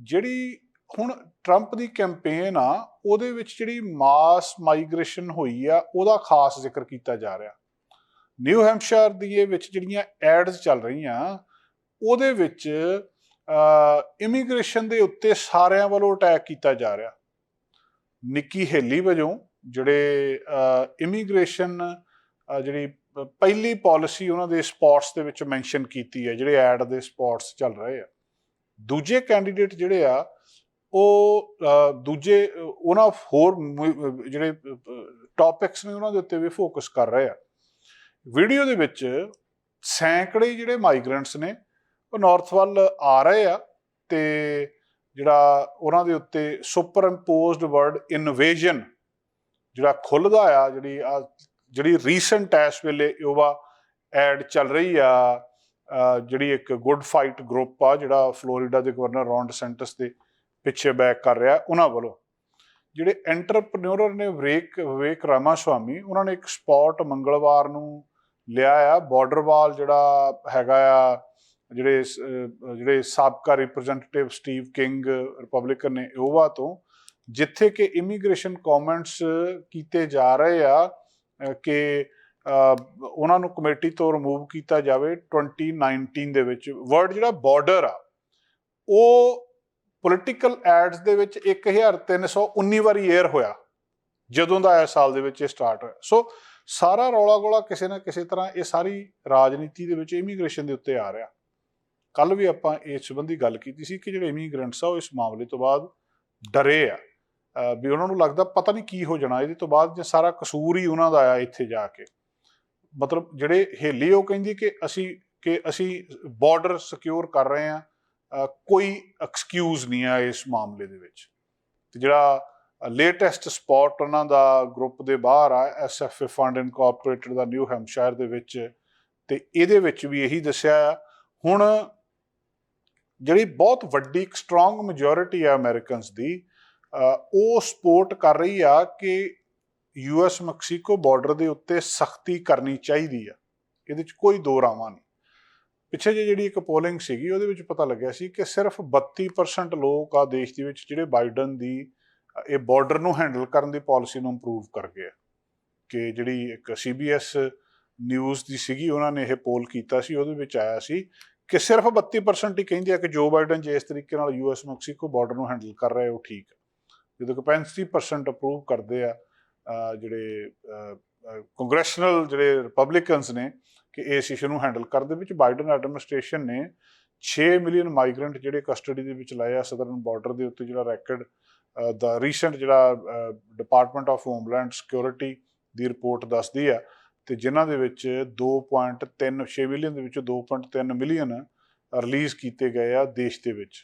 ਜਿਹੜੀ ਹੁਣ ਟਰੰਪ ਦੀ ਕੈਂਪੇਨ ਆ, ਉਹਦੇ ਵਿੱਚ ਜਿਹੜੀ ਮਾਸ ਮਾਈਗ੍ਰੇਸ਼ਨ ਹੋਈ ਆ, ਉਹਦਾ ਖਾਸ ਜ਼ਿਕਰ ਕੀਤਾ ਜਾ ਰਿਹਾ। ਨਿਊ ਹੈਂਪਸ਼ਾਇਰ ਦੀ ਇਹ ਵਿੱਚ ਜਿਹੜੀਆਂ ਐਡਸ ਚੱਲ ਰਹੀਆਂ, ਉਹਦੇ ਵਿੱਚ ਇਮੀਗ੍ਰੇਸ਼ਨ ਦੇ ਉੱਤੇ ਸਾਰਿਆਂ ਵੱਲੋਂ ਅਟੈਕ ਕੀਤਾ ਜਾ ਰਿਹਾ। ਨਿੱਕੀ ਹੇਲੀ ਵਜੋਂ ਜਿਹੜੇ ਇਮੀਗ੍ਰੇਸ਼ਨ ਜਿਹੜੀ ਪਹਿਲੀ ਪਾਲਿਸੀ ਉਹਨਾਂ ਦੇ ਸਪੌਟਸ ਦੇ ਵਿੱਚ ਮੈਂਸ਼ਨ ਕੀਤੀ ਹੈ, ਜਿਹੜੇ ਐਡ ਦੇ ਸਪੌਟਸ ਚੱਲ ਰਹੇ ਆ। ਦੂਜੇ ਕੈਂਡੀਡੇਟ ਜਿਹੜੇ ਆ, ਉਹ ਦੂਜੇ, ਉਹਨਾਂ ਹੋਰ ਜਿਹੜੇ ਟੌਪਿਕਸ ਨੇ ਉਹਨਾਂ ਦੇ ਉੱਤੇ ਵੀ ਫੋਕਸ ਕਰ ਰਹੇ ਆ। ਵੀਡੀਓ ਦੇ ਵਿੱਚ ਸੈਂਕੜੇ ਜਿਹੜੇ ਮਾਈਗ੍ਰੈਂਟਸ ਨੇ, ਉਹ ਨਾਰਥ ਵੱਲ ਆ ਰਹੇ ਆ ਤੇ ਜਿਹੜਾ ਉਹਨਾਂ ਦੇ ਉੱਤੇ ਸੁਪਰ ਇੰਪੋਜ਼ਡ ਵਰਡ ਇਨਵੇਜਨ ਜਿਹੜਾ ਖੁੱਲਦਾ ਆ, ਜਿਹੜੀ ਆ, ਜਿਹੜੀ ਰੀਸੈਂਟ ਐਸ ਵੇਲੇ ਯੋਵਾ ਐਡ ਚੱਲ ਰਹੀ ਆ ਜਿਹੜੀ ਇੱਕ ਗੁੱਡ ਫਾਈਟ ਗਰੁੱਪ ਆ, ਜਿਹੜਾ ਫਲੋਰੀਡਾ ਦੇ ਗਵਰਨਰ ਰੌਨ ਡਿਸੈਂਟਸ ਦੇ ਪਿੱਛੇ ਬੈਕ ਕਰ ਰਿਹਾ, ਉਹਨਾਂ ਵੱਲੋਂ। ਜਿਹੜੇ ਐਂਟਰਪ੍ਰੈਨਿਓਰ ਨੇ ਵਿਵੇਕ ਵਿਵੇਕ ਰਾਮਾਸਵਾਮੀ, ਉਹਨਾਂ ਨੇ ਇੱਕ ਸਪੌਟ ਮੰਗਲਵਾਰ ਨੂੰ ਲਿਆ ਆ ਬਾਰਡਰ ਵਾਲ ਜਿਹੜਾ ਹੈਗਾ ਆ, ਜਿਹੜੇ ਜਿਹੜੇ ਸਾਬਕਾ ਰਿਪਰੈਜ਼ੈਂਟੇਟਿਵ ਸਟੀਵ ਕਿੰਗ ਰਿਪਬਲਿਕਨ ਨੇ ਇਓਵਾ ਤੋਂ ਜਿੱਥੇ ਕਿ ਇਮੀਗ੍ਰੇਸ਼ਨ ਕਮੈਂਟਸ ਕੀਤੇ ਜਾ ਰਹੇ ਆ ਕਿ ਉਹਨਾਂ ਨੂੰ ਕਮੇਟੀ ਤੋਂ ਰਿਮੂਵ ਕੀਤਾ ਜਾਵੇ 2019 ਦੇ ਵਿੱਚ। ਵਰਡ ਜਿਹੜਾ ਬਾਰਡਰ ਆ, ਉਹ ਪੋਲਿਟੀਕਲ ਐਡਸ ਦੇ ਵਿੱਚ 1319 ਵਾਰੀ ਏਅਰ ਹੋਇਆ, ਜਦੋਂ ਦਾ ਇਸ ਸਾਲ ਦੇ ਵਿੱਚ ਇਹ ਸਟਾਰਟ ਹੋਇਆ। ਸੋ ਸਾਰਾ ਰੌਲਾ ਗੋਲਾ ਕਿਸੇ ਨਾ ਕਿਸੇ ਤਰ੍ਹਾਂ ਇਹ ਸਾਰੀ ਰਾਜਨੀਤੀ ਦੇ ਵਿੱਚ ਇਮੀਗ੍ਰੇਸ਼ਨ ਦੇ ਉੱਤੇ ਆ ਰਿਹਾ। ਕੱਲ ਵੀ ਆਪਾਂ ਇਸ ਸੰਬੰਧੀ ਗੱਲ ਕੀਤੀ ਸੀ ਕਿ ਜਿਹੜੇ ਇਮੀਗ੍ਰੈਂਟਸ ਆ ਉਹ ਇਸ ਮਾਮਲੇ ਤੋਂ ਬਾਅਦ ਡਰੇ ਆ। ਵੀ ਉਹਨਾਂ ਨੂੰ ਲੱਗਦਾ ਪਤਾ ਨਹੀਂ ਕੀ ਹੋ ਜਾਣਾ। ਇਹਦੇ ਤੋਂ ਬਾਅਦ ਜੇ ਸਾਰਾ ਕਸੂਰ ਹੀ ਉਹਨਾਂ ਦਾ ਆ ਇੱਥੇ ਜਾ ਕੇ। ਮਤਲਬ ਜਿਹੜੇ ਹੇਲੀ ਉਹ ਕਹਿੰਦੀ ਕਿ ਅਸੀਂ ਕਿ ਅਸੀਂ ਬਾਰਡਰ ਸਿਕਿਉਰ ਕਰ ਰਹੇ ਹਾਂ ਕੋਈ ਐਕਸਕਿਊਜ਼ ਨਹੀਂ ਆ ਇਸ ਮਾਮਲੇ ਦੇ ਵਿੱਚ। ਤੇ ਜਿਹੜਾ ਲੇਟੈਸਟ ਸਪੌਟ ਉਹਨਾਂ ਦਾ ਗਰੁੱਪ ਦੇ ਬਾਹਰ ਆ ਐਸਐਫਏ ਫੰਡ ਇਨਕੋਰਪੋਰੇਟਡ ਦਾ ਨਿਊ ਹੈਮਸ਼ਾਇਰ ਦੇ ਵਿੱਚ। ਤੇ ਇਹਦੇ ਵਿੱਚ ਵੀ ਇਹੀ ਦੱਸਿਆ ਆ, ਹੁਣ ਜਿਹੜੀ ਬਹੁਤ ਵੱਡੀ ਇੱਕ ਸਟਰੋਂਗ ਮੈਜੋਰਿਟੀ ਆ ਅਮਰੀਕਨਸ ਦੀ ਉਹ ਸਪੋਰਟ ਕਰ ਰਹੀ ਆ ਕਿ ਯੂਐਸ ਮੈਕਸੀਕੋ ਬਾਰਡਰ ਦੇ ਉੱਤੇ ਸਖਤੀ ਕਰਨੀ ਚਾਹੀਦੀ ਆ। ਇਹਦੇ ਵਿੱਚ ਕੋਈ ਦੋ ਰਾਵਾਂ ਨਹੀਂ। ਪਿੱਛੇ ਜਿਹੇ ਜਿਹੜੀ ਇੱਕ ਪੋਲਿੰਗ ਸੀਗੀ, ਉਹਦੇ ਵਿੱਚ ਪਤਾ ਲੱਗਿਆ ਸੀ ਕਿ ਸਿਰਫ 32% ਲੋਕ ਆ ਦੇਸ਼ ਦੇ ਵਿੱਚ ਜਿਹੜੇ ਬਾਈਡਨ ਦੀ, ਇਹ ਬਾਰਡਰ ਨੂੰ ਹੈਂਡਲ ਕਰਨ ਦੀ ਪਾਲਿਸੀ ਨੂੰ ਇੰਪਰੂਵ ਕਰ ਗਏ ਆ। ਕਿ ਜਿਹੜੀ ਇੱਕ ਸੀਬੀਐਸ ਨਿਊਜ਼ ਦੀ ਸੀਗੀ, ਉਹਨਾਂ ਨੇ ਇਹ ਪੋਲ ਕੀਤਾ ਸੀ, ਉਹਦੇ ਵਿੱਚ ਆਇਆ ਸੀ ਕਿ ਸਿਰਫ 32% ਹੀ ਕਹਿੰਦੇ ਆ ਕਿ ਜੋ ਬਾਈਡਨ ਜੇ ਇਸ ਤਰੀਕੇ ਨਾਲ ਯੂਐਸ ਮੈਕਸੀਕੋ ਬਾਰਡਰ ਨੂੰ ਹੈਂਡਲ ਕਰ ਰਿਹਾ, ਉਹ ਠੀਕ ਹੈ ਜਦੋਂ ਕਿ 35% ਅਪਰੂਵ ਕਰਦੇ ਆ ਜਿਹੜੇ ਕੰਗਰੈਸ਼ਨਲ ਜਿਹੜੇ ਰਿਪਬਲਿਕਨਸ ਨੇ ਕਿ ਇਸ ਇਸ਼ੂ ਨੂੰ ਹੈਂਡਲ ਕਰਨ ਦੇ ਵਿੱਚ ਬਾਈਡਨ ਐਡਮਿਨਿਸਟ੍ਰੇਸ਼ਨ ਨੇ 6 ਮਿਲੀਅਨ ਮਾਈਗ੍ਰੈਂਟ ਜਿਹੜੇ ਕਸਟਡੀ ਦੇ ਵਿੱਚ ਲਾਏ ਆ ਸਦਰਨ ਬਾਰਡਰ ਦੇ ਉੱਤੇ ਜਿਹੜਾ ਰੈਕਡ ਦਾ ਰੀਸੈਂਟ ਜਿਹੜਾ ਡਿਪਾਰਟਮੈਂਟ ਆਫ ਹੋਮਲੈਂਡ ਸਿਕਿਉਰਿਟੀ ਦੀ ਰਿਪੋਰਟ ਦੱਸਦੀ ਆ ਤੇ ਜਿਨ੍ਹਾਂ ਦੇ ਵਿੱਚ 2.3 6 ਮਿਲੀਅਨ ਦੇ ਵਿੱਚੋਂ 2.3 ਮਿਲੀਅਨ ਰਿਲੀਜ਼ ਕੀਤੇ ਗਏ ਆ ਦੇਸ਼ ਦੇ ਵਿੱਚ।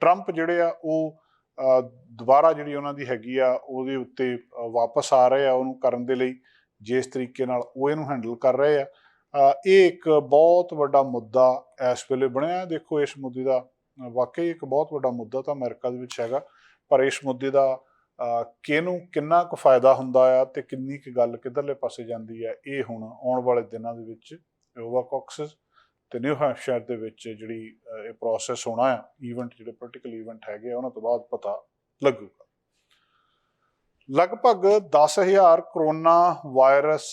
ਟਰੰਪ ਜਿਹੜੇ ਆ ਉਹ ਦੁਬਾਰਾ ਜਿਹੜੀ ਉਹਨਾਂ ਦੀ ਹੈਗੀ ਆ, ਉਹਦੇ ਉੱਤੇ ਵਾਪਸ ਆ ਰਹੇ ਆ, ਉਹਨੂੰ ਕਰਨ ਦੇ ਲਈ, ਜਿਸ ਤਰੀਕੇ ਨਾਲ ਉਹ ਇਹਨੂੰ ਹੈਂਡਲ ਕਰ ਰਹੇ ਆ। ਇਹ ਇੱਕ ਬਹੁਤ ਵੱਡਾ ਮੁੱਦਾ ਇਸ ਵੇਲੇ ਬਣਿਆ ਦੇਖੋ, ਇਸ ਮੁੱਦੇ ਦਾ ਵਾਕਈ ਇੱਕ ਬਹੁਤ ਵੱਡਾ ਮੁੱਦਾ ਤਾਂ ਅਮਰੀਕਾ ਦੇ ਵਿੱਚ ਹੈਗਾ, ਪਰ ਇਸ ਮੁੱਦੇ ਦਾ ਕਿਹਨੂੰ ਕਿੰਨਾ ਕੁ ਫਾਇਦਾ ਹੁੰਦਾ ਆ ਤੇ ਕਿੰਨੀ ਕੁ ਗੱਲ ਕਿੱਧਰਲੇ ਪਾਸੇ ਜਾਂਦੀ ਆ, ਇਹ ਹੁਣ ਆਉਣ ਵਾਲੇ ਦਿਨਾਂ ਦੇ ਵਿੱਚ ਓਵਾ ਕਾਕਸਸ ਤੇ ਨਿਊ ਹੈਂਪਸ਼ਾਇਰ ਦੇ ਵਿੱਚ ਜਿਹੜੀ ਇਹ ਪ੍ਰੋਸੈਸ ਹੋਣਾ ਆ ਇਵੈਂਟ ਜਿਹੜੇ ਪੋਲੀਟੀਕਲ ਇਵੈਂਟ ਹੈਗੇ ਉਹਨਾਂ ਤੋਂ ਬਾਅਦ ਪਤਾ ਲੱਗੂਗਾ। ਲਗਭਗ 10000 ਕਰੋਨਾ ਵਾਇਰਸ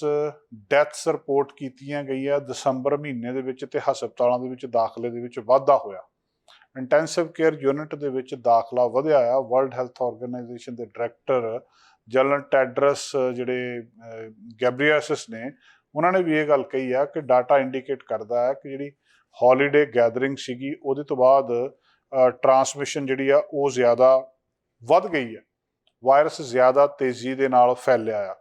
ਡੈਥਸ ਰਿਪੋਰਟ ਕੀਤੀਆਂ ਗਈਆਂ ਦਸੰਬਰ ਮਹੀਨੇ ਦੇ ਵਿੱਚ ਤੇ ਹਸਪਤਾਲਾਂ ਦੇ ਵਿੱਚ, ਦਾਖਲੇ ਦੇ ਵਿੱਚ ਵਾਧਾ ਹੋਇਆ। ਇੰਟੈਂਸਿਵ ਕੇਅਰ ਯੂਨਿਟ ਦੇ ਵਿੱਚ ਦਾਖਲਾ ਵਧਿਆ ਆ। ਵਰਲਡ ਹੈਲਥ ਆਰਗੇਨਾਈਜੇਸ਼ਨ ਦੇ ਡਾਇਰੈਕਟਰ ਜਨਰਲ ਟੈਡਰਸ, ਜਿਹੜੇ ਗੈਬਰੀਆਸਿਸ ਨੇ ਉਹਨਾਂ ਨੇ ਵੀ ਇਹ ਗੱਲ ਕਹੀ ਆ ਕਿ ਡਾਟਾ ਇੰਡੀਕੇਟ ਕਰਦਾ ਹੈ ਕਿ ਜਿਹੜੀ ਹੌਲੀਡੇ ਗੈਦਰਿੰਗ ਸੀਗੀ, ਉਹਦੇ ਤੋਂ ਬਾਅਦ ਟਰਾਂਸਮਿਸ਼ਨ ਜਿਹੜੀ ਆ, ਉਹ ਜ਼ਿਆਦਾ ਵੱਧ ਗਈ ਆ। ਵਾਇਰਸ ਜ਼ਿਆਦਾ ਤੇਜ਼ੀ ਦੇ ਨਾਲ ਫੈਲਿਆ ਆ।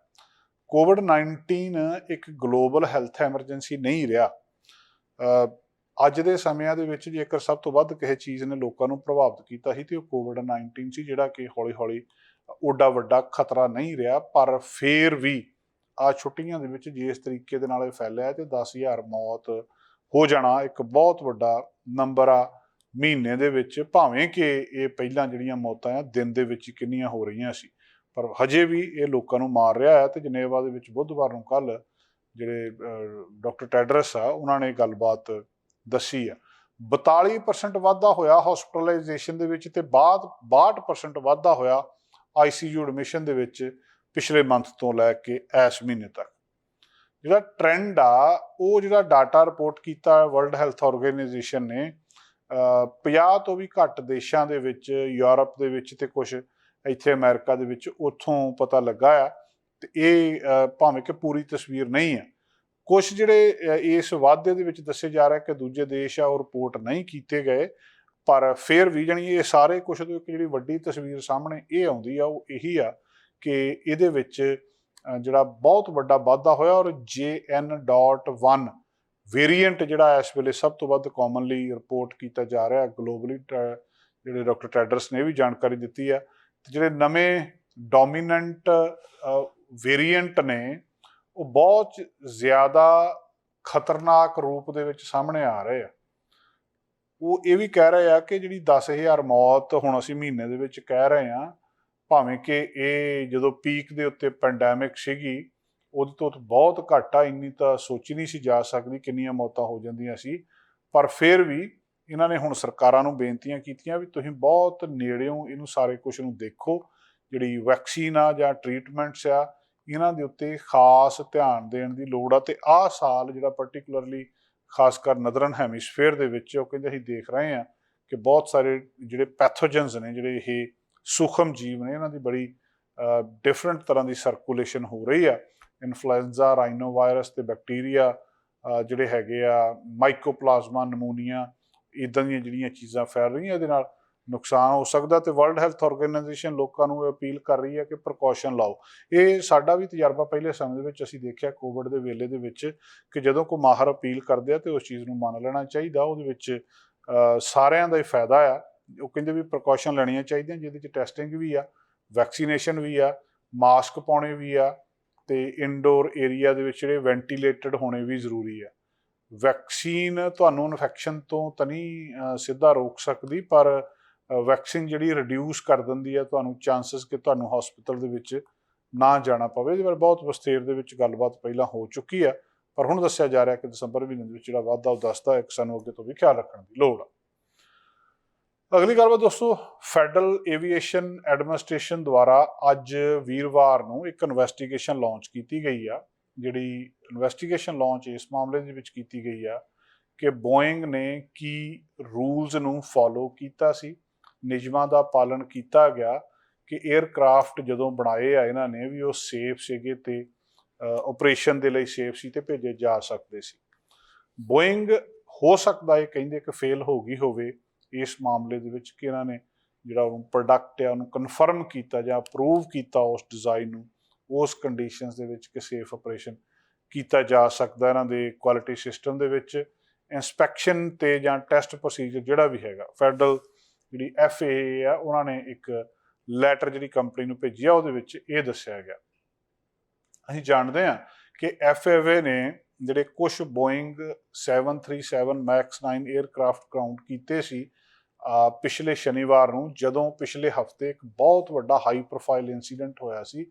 ਕੋਵਿਡ-19 ਇੱਕ ਗਲੋਬਲ ਹੈਲਥ ਐਮਰਜੈਂਸੀ ਨਹੀਂ ਰਿਹਾ। ਅੱਜ ਦੇ ਸਮਿਆਂ ਦੇ ਵਿੱਚ ਜੇਕਰ ਸਭ ਤੋਂ ਵੱਧ ਕਿਸੇ ਚੀਜ਼ ਨੇ ਲੋਕਾਂ ਨੂੰ ਪ੍ਰਭਾਵਿਤ ਕੀਤਾ ਸੀ, ਤੇ ਉਹ ਕੋਵਿਡ-19 ਸੀ, ਜਿਹੜਾ ਕਿ ਹੌਲੀ-ਹੌਲੀ ਓਡਾ ਵੱਡਾ ਖਤਰਾ ਨਹੀਂ ਰਿਹਾ, ਪਰ ਫੇਰ ਵੀ ਆ ਛੁੱਟੀਆਂ ਦੇ ਵਿੱਚ ਜਿਸ ਤਰੀਕੇ ਦੇ ਨਾਲ ਇਹ ਫੈਲਿਆ ਤੇ 10000 ਮੌਤ ਹੋ ਜਾਣਾ ਇੱਕ ਬਹੁਤ ਵੱਡਾ ਨੰਬਰ ਆ ਮਹੀਨੇ ਦੇ ਵਿੱਚ, ਭਾਵੇਂ ਕਿ ਇਹ ਪਹਿਲਾਂ ਜਿਹੜੀਆਂ ਮੌਤਾਂ ਆ, ਦਿਨ ਦੇ ਵਿੱਚ ਕਿੰਨੀਆਂ ਹੋ ਰਹੀਆਂ ਸੀ, ਪਰ ਹਜੇ ਵੀ ਇਹ ਲੋਕਾਂ ਨੂੰ ਮਾਰ ਰਿਹਾ ਹੈ ਤੇ ਜਨੇਵਾ ਦੇ ਵਿੱਚ ਬੁੱਧਵਾਰ ਨੂੰ ਕੱਲ ਜਿਹੜੇ ਡਾਕਟਰ ਟੈਡਰਸ ਆ, ਉਹਨਾਂ ਨੇ ਗੱਲਬਾਤ ਦੱਸੀ ਆ। 42% ਵਾਧਾ ਹੋਇਆ ਹਸਪੀਟਲਾਈਜੇਸ਼ਨ ਦੇ ਵਿੱਚ ਤੇ ਬਾਅਦ 62% ਵਾਧਾ ਹੋਇਆ ਆਈਸੀਯੂ ਐਡਮਿਸ਼ਨ ਦੇ ਵਿੱਚ ਪਿਛਲੇ ਮੰਥ ਤੋਂ ਲੈ ਕੇ ਇਸ ਮਹੀਨੇ ਤੱਕ। ਜਿਹੜਾ ਟ੍ਰੈਂਡ ਆ, ਉਹ ਜਿਹੜਾ ਡਾਟਾ ਰਿਪੋਰਟ ਕੀਤਾ ਵਰਲਡ ਹੈਲਥ ਆਰਗੇਨਾਈਜੇਸ਼ਨ ਨੇ, ਅਹ 50 ਤੋਂ ਵੀ ਘੱਟ ਦੇਸ਼ਾਂ ਦੇ ਵਿੱਚ, ਯੂਰਪ ਦੇ ਵਿੱਚ ਤੇ ਕੁਝ ਇੱਥੇ ਅਮਰੀਕਾ ਦੇ ਵਿੱਚ ਉੱਥੋਂ ਪਤਾ ਲੱਗਾ ਆ ਤੇ ਇਹ ਭਾਵੇਂ ਕਿ ਪੂਰੀ ਤਸਵੀਰ ਨਹੀਂ ਆ। ਕੁਝ ਜਿਹੜੇ ਇਸ ਵਾਅਦੇ ਦੇ ਵਿੱਚ ਦੱਸੇ ਜਾ ਰਿਹਾ ਕਿ ਦੂਜੇ ਦੇਸ਼ ਆ, ਉਹ ਰਿਪੋਰਟ ਨਹੀਂ ਕੀਤੇ ਗਏ, ਪਰ ਫਿਰ ਵੀ ਜਾਣੀ ਇਹ ਸਾਰੇ ਕੁਝ ਤੋਂ ਇੱਕ ਜਿਹੜੀ ਵੱਡੀ ਤਸਵੀਰ ਸਾਹਮਣੇ ਇਹ ਆਉਂਦੀ ਆ, ਉਹ ਇਹੀ ਆ ਕਿ ਇਹਦੇ ਵਿੱਚ ਜਿਹੜਾ ਬਹੁਤ ਵੱਡਾ ਵਾਧਾ ਹੋਇਆ ਔਰ JN.1 ਵੇਰੀਐਂਟ ਜਿਹੜਾ ਇਸ ਵੇਲੇ ਸਭ ਤੋਂ ਵੱਧ ਕਾਮਨਲੀ ਰਿਪੋਰਟ ਕੀਤਾ ਜਾ ਰਿਹਾ ਗਲੋਬਲੀ ਜਿਹੜੇ ਡਾਕਟਰ ਟੈਡਰਸ ਨੇ ਇਹ ਵੀ ਜਾਣਕਾਰੀ ਦਿੱਤੀ ਆ ਤੇ ਜਿਹੜੇ ਨਵੇਂ ਡੋਮੀਨੈਂਟ ਵੇਰੀਐਂਟ ਨੇ, ਉਹ ਬਹੁਤ ਜ਼ਿਆਦਾ ਖਤਰਨਾਕ ਰੂਪ ਦੇ ਵਿੱਚ ਸਾਹਮਣੇ ਆ ਰਹੇ ਆ। ਉਹ ਇਹ ਵੀ ਕਹਿ ਰਹੇ ਆ ਕਿ ਜਿਹੜੀ 10000 ਮੌਤ ਹੁਣ ਅਸੀਂ ਮਹੀਨੇ ਦੇ ਵਿੱਚ ਕਹਿ ਰਹੇ ਆ ਭਾਵੇਂ ਕਿ ਇਹ ਜਦੋਂ ਪੀਕ ਦੇ ਉੱਤੇ ਪੈਂਡੈਮਿਕ ਸੀਗੀ, ਉਹਦੇ ਤੋਂ ਬਹੁਤ ਘੱਟ ਆ, ਇੰਨੀ ਤਾਂ ਸੋਚੀ ਨਹੀਂ ਸੀ ਜਾ ਸਕਦੀ ਕਿੰਨੀਆਂ ਮੌਤਾਂ ਹੋ ਜਾਂਦੀਆਂ ਸੀ। ਪਰ ਫਿਰ ਵੀ ਇਹਨਾਂ ਨੇ ਹੁਣ ਸਰਕਾਰਾਂ ਨੂੰ ਬੇਨਤੀਆਂ ਕੀਤੀਆਂ ਵੀ ਤੁਸੀਂ ਬਹੁਤ ਨੇੜਿਓਂ ਇਹਨੂੰ ਸਾਰੇ ਕੁਝ ਨੂੰ ਦੇਖੋ। ਜਿਹੜੀ ਵੈਕਸੀਨ ਆ ਜਾਂ ਟ੍ਰੀਟਮੈਂਟਸ ਆ, ਇਹਨਾਂ ਦੇ ਉੱਤੇ ਖਾਸ ਧਿਆਨ ਦੇਣ ਦੀ ਲੋੜ ਆ। ਤੇ ਆਹ ਸਾਲ ਜਿਹੜਾ ਪਾਰਟਿਕੂਲਰਲੀ ਖਾਸ ਕਰ ਨਦਰਨ ਹੈਮਿਸਫੇਅਰ ਦੇ ਵਿੱਚ ਉਹ ਕਹਿੰਦੇ ਅਸੀਂ ਦੇਖ ਰਹੇ ਆ ਕਿ ਬਹੁਤ ਸਾਰੇ ਜਿਹੜੇ ਪੈਥੋਜਨਸ ਨੇ, ਜਿਹੜੇ ਇਹ ਸੂਖਮ ਜੀਵ ਨੇ, ਇਹਨਾਂ ਦੀ ਬੜੀ ਡਿਫਰੈਂਟ ਤਰ੍ਹਾਂ ਦੀ ਸਰਕੂਲੇਸ਼ਨ ਹੋ ਰਹੀ ਆ। ਇਨਫਲੂਐਂਜ਼ਾ ਰਾਈਨੋ ਵਾਇਰਸ ਤੇ ਬੈਕਟੀਰੀਆ ਜਿਹੜੇ ਹੈਗੇ ਆ ਮਾਈਕੋਪਲਾਜ਼ਮਾ ਨਮੂਨੀਆ ਇਦਾਂ ਦੀਆਂ ਜਿਹੜੀਆਂ ਚੀਜ਼ਾਂ ਫੈਲ ਰਹੀਆਂ ਇਹਦੇ ਨਾਲ ਨੁਕਸਾਨ ਹੋ ਸਕਦਾ ਤੇ ਵਰਲਡ ਹੈਲਥ ਆਰਗੇਨਾਈਜੇਸ਼ਨ ਲੋਕਾਂ ਨੂੰ ਅਪੀਲ ਕਰ ਰਹੀ ਹੈ ਕਿ ਪ੍ਰੀਕਾਸ਼ਨ ਲਾਓ। ਇਹ ਸਾਡਾ ਵੀ ਤਜਰਬਾ ਪਹਿਲੇ ਸਮੇਂ ਦੇ ਵਿੱਚ ਅਸੀਂ ਦੇਖਿਆ ਕੋਵਿਡ ਦੇ ਵੇਲੇ ਦੇ ਵਿੱਚ ਕਿ ਜਦੋਂ ਕੋਈ ਮਾਹਰ ਅਪੀਲ ਕਰਦੇ ਆ ਤੇ ਉਸ ਚੀਜ਼ ਨੂੰ ਮੰਨ ਲੈਣਾ ਚਾਹੀਦਾ, ਉਹਦੇ ਵਿੱਚ ਸਾਰਿਆਂ ਦਾ ਹੀ ਫਾਇਦਾ ਆ। ਉਹ ਕਹਿੰਦੇ ਵੀ ਪ੍ਰੀਕਾਸ਼ਨ ਲੈਣੀਆਂ ਚਾਹੀਦੀਆਂ, ਜਿਹਦੇ 'ਚ ਟੈਸਟਿੰਗ ਵੀ ਆ ਵੈਕਸੀਨੇਸ਼ਨ ਵੀ ਆ ਮਾਸਕ ਪਾਉਣੇ ਵੀ ਆ, ਤੇ ਇਨਡੋਰ ਏਰੀਆ ਦੇ ਵਿੱਚ ਜਿਹੜੇ ਵੈਂਟੀਲੇਟਡ ਹੋਣੇ ਵੀ ਜ਼ਰੂਰੀ ਆ। ਵੈਕਸੀਨ ਤੁਹਾਨੂੰ ਇਨਫੈਕਸ਼ਨ ਤੋਂ ਤਾਂ ਨਹੀਂ ਸਿੱਧਾ ਰੋਕ ਸਕਦੀ, ਪਰ ਵੈਕਸੀਨ ਜਿਹੜੀ ਰਿਡਿਊਸ ਕਰ ਦਿੰਦੀ ਆ, ਤੁਹਾਨੂੰ ਚਾਂਸਸ ਕਿ ਤੁਹਾਨੂੰ ਹਸਪੀਟਲ ਦੇ ਵਿੱਚ ਨਾ ਜਾਣਾ ਪਵੇ। ਇਹਦੇ ਬਾਰੇ ਬਹੁਤ ਵਸਤੇਰ ਦੇ ਵਿੱਚ ਗੱਲਬਾਤ ਪਹਿਲਾਂ ਹੋ ਚੁੱਕੀ ਆ, ਪਰ ਹੁਣ ਦੱਸਿਆ ਜਾ ਰਿਹਾ ਕਿ ਦਸੰਬਰ ਮਹੀਨੇ ਦੇ ਵਿੱਚ ਜਿਹੜਾ ਵਾਧਾ ਉਹ ਦੱਸਦਾ ਹੈ ਕਿ ਸਾਨੂੰ ਅੱਗੇ ਤੋਂ ਵੀ ਖਿਆਲ ਰੱਖਣ ਦੀ ਲੋੜ ਆ। ਅਗਲੀ ਗੱਲਬਾਤ ਦੋਸਤੋ ਫੈਡਰਲ ਏਵੀਏਸ਼ਨ ਐਡਮਿਨਿਸਟ੍ਰੇਸ਼ਨ ਦੁਆਰਾ ਅੱਜ ਵੀਰਵਾਰ ਨੂੰ ਇੱਕ ਇਨਵੈਸਟੀਗੇਸ਼ਨ ਲਾਂਚ ਕੀਤੀ ਗਈ ਆ, ਜਿਹੜੀ ਇਨਵੈਸਟੀਗੇਸ਼ਨ ਲਾਂਚ ਇਸ ਮਾਮਲੇ ਦੇ ਵਿੱਚ ਕੀਤੀ ਗਈ ਆ ਕਿ ਬੋਇੰਗ ਨੇ ਕੀ ਰੂਲਸ ਨੂੰ ਫਾਲੋ ਕੀਤਾ ਸੀ, ਨਿਯਮਾਂ ਦਾ ਪਾਲਣ ਕੀਤਾ ਗਿਆ ਕਿ 에ਅਰਕ੍ਰਾਫਟ ਜਦੋਂ ਬਣਾਏ ਆ ਇਹਨਾਂ ਨੇ ਵੀ ਉਹ ਸੇਫ ਸੀਗੇ ਤੇ ਆਪਰੇਸ਼ਨ ਦੇ ਲਈ ਸੇਫ ਸੀ ਤੇ ਭੇਜੇ ਜਾ ਸਕਦੇ ਸੀ। ਬੋਇੰਗ ਹੋ ਸਕਦਾ ਹੈ ਕਹਿੰਦੇ ਕਿ ਫੇਲ ਹੋ ਗਈ ਹੋਵੇ ਇਸ ਮਾਮਲੇ ਦੇ ਵਿੱਚ ਕਿ ਇਹਨਾਂ ਨੇ ਜਿਹੜਾ ਉਹ ਪ੍ਰੋਡਕਟ ਹੈ ਉਹਨੂੰ ਕਨਫਰਮ ਕੀਤਾ ਜਾਂ ਅਪਰੂਵ ਕੀਤਾ ਉਸ ਡਿਜ਼ਾਈਨ ਨੂੰ, ਉਸ ਕੰਡੀਸ਼ਨਸ ਦੇ ਵਿੱਚ ਕਿ ਸੇਫ ਆਪਰੇਸ਼ਨ ਕੀਤਾ ਜਾ ਸਕਦਾ ਇਹਨਾਂ ਦੇ ਕੁਆਲਿਟੀ ਸਿਸਟਮ ਦੇ ਵਿੱਚ ਇਨਸਪੈਕਸ਼ਨ ਤੇ ਜਾਂ ਟੈਸਟ ਪ੍ਰੋਸੀਜਰ ਜਿਹੜਾ ਵੀ ਹੈਗਾ ਫੈਡਰਲ ਜਿਹੜੀ ਐਫਏਏ ਆ, ਉਹਨਾਂ ਨੇ ਇੱਕ ਲੈਟਰ ਜਿਹੜੀ ਕੰਪਨੀ ਨੂੰ ਭੇਜੀ ਉਹਦੇ ਵਿੱਚ ਇਹ ਦੱਸਿਆ ਗਿਆ। ਅਸੀਂ ਜਾਣਦੇ ਹਾਂ ਕਿ ਐਫਏਏ ਨੇ ਜਿਹੜੇ ਕੁਝ ਬੋਇੰਗ 737 ਮੈਕਸ 9 에ਅਰਕ੍ਰਾਫਟ ਗਰਾਊਂਡ ਕੀਤੇ ਸੀ ਪਿਛਲੇ ਸ਼ਨੀਵਾਰ ਨੂੰ, ਜਦੋਂ ਪਿਛਲੇ ਹਫ਼ਤੇ ਇੱਕ ਬਹੁਤ ਵੱਡਾ ਹਾਈ ਪ੍ਰੋਫਾਈਲ ਇਨਸੀਡੈਂਟ ਹੋਇਆ ਸੀ,